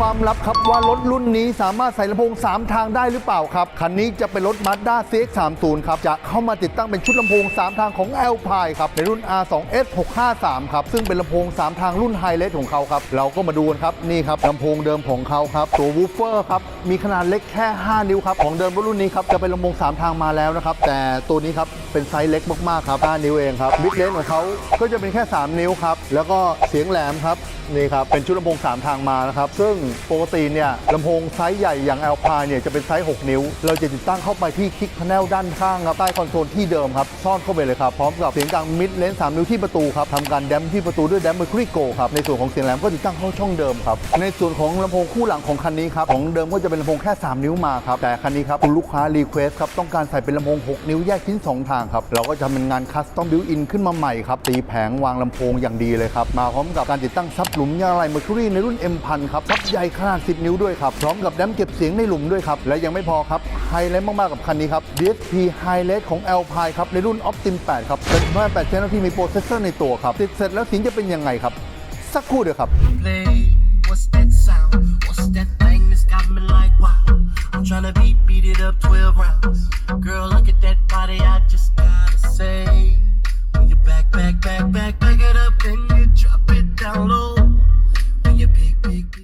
ความลับครับว่ารถรุ่นนี้สามารถใส่ลำโพง 3 ทางได้หรือเปล่าครับ คันนี้จะเป็นรถ Mazda CX-30 ครับ จะเข้ามาติดตั้งเป็นชุดลำโพง 3 ทางของ Alpine ครับ ในรุ่น R2S 653 ครับ ซึ่งเป็นลำโพง 3 ทางรุ่นไฮเลสของเขาครับ เราก็มาดูกันครับ นี่ครับลำโพงเดิมของเขาครับ ตัววูฟเฟอร์ครับ มีขนาดเล็กแค่ 5 นิ้วครับ ของเดิมรถรุ่นนี้ครับ จะเป็นลำโพง 3 ทางมาแล้วนะครับ แต่ตัวนี้ครับ เป็นไซส์เล็กมากๆครับ 5 นิ้วเองครับมิดเลนของเขาก็จะเป็นแค่ 3 นิ้วครับ แล้วก็เสียงแหลมครับนี่ครับ เป็นชุดลำโพง 3 ทางมานะครับ ซึ่งปกติเนี่ยลำโพงไซส์ใหญ่อย่าง Alpine เนี่ยจะเป็นไซส์ 6 นิ้ว เราจะติดตั้งเข้าไปที่คลิกพาเนลด้านข้างครับ ใต้คอนโซลที่เดิมครับ ซ่อนเข้าไปเลยครับ พร้อมกับเสียงกลางมิดเลนส์3นิ้วที่ประตูครับทำการแดมที่ประตูด้วยแดมเมอร์ครีโกครับ ในส่วนของเสียงแหลมก็ติดตั้งเข้าช่องเดิมครับ ในส่วนของลำโพงคู่หลังของคันนี้ครับ ของเดิมก็จะเป็นลำโพงแค่ 3 นิ้วมาครับ แต่คันนี้ครับคุณลูกค้ารีเควสครับต้องการใส่เป็นลำโพง 6 นิ้วแยกชิ้น 2 ทางครับ เราก็จะทำเป็นงานคัสตอมบิวอินขึ้นมาใหม่ครับตีแผงวางลำโพงอย่างดีเลยครับมาพร้อมกับการติดตั้งซับหลุมยางไรเมอร์คิวรีในรุ่น M1000 ครับซับใหญ่ขนาด 10 นิ้วด้วยครับพร้อมกับแดมเก็บเสียงในหลุมด้วยครับ และยังไม่พอครับไฮเลท์มากๆกับคันนี้ครับ DSP ไฮเล็ตของ Alpine ครับในรุ่น Optim 8 ครับเป็นบ้าน8 channel ที่มีโปรเซสเซอร์ในตัวครับติดเสร็จแล้วเสียงจะเป็นยังไงครับ สักครู่เดียวครับ Play,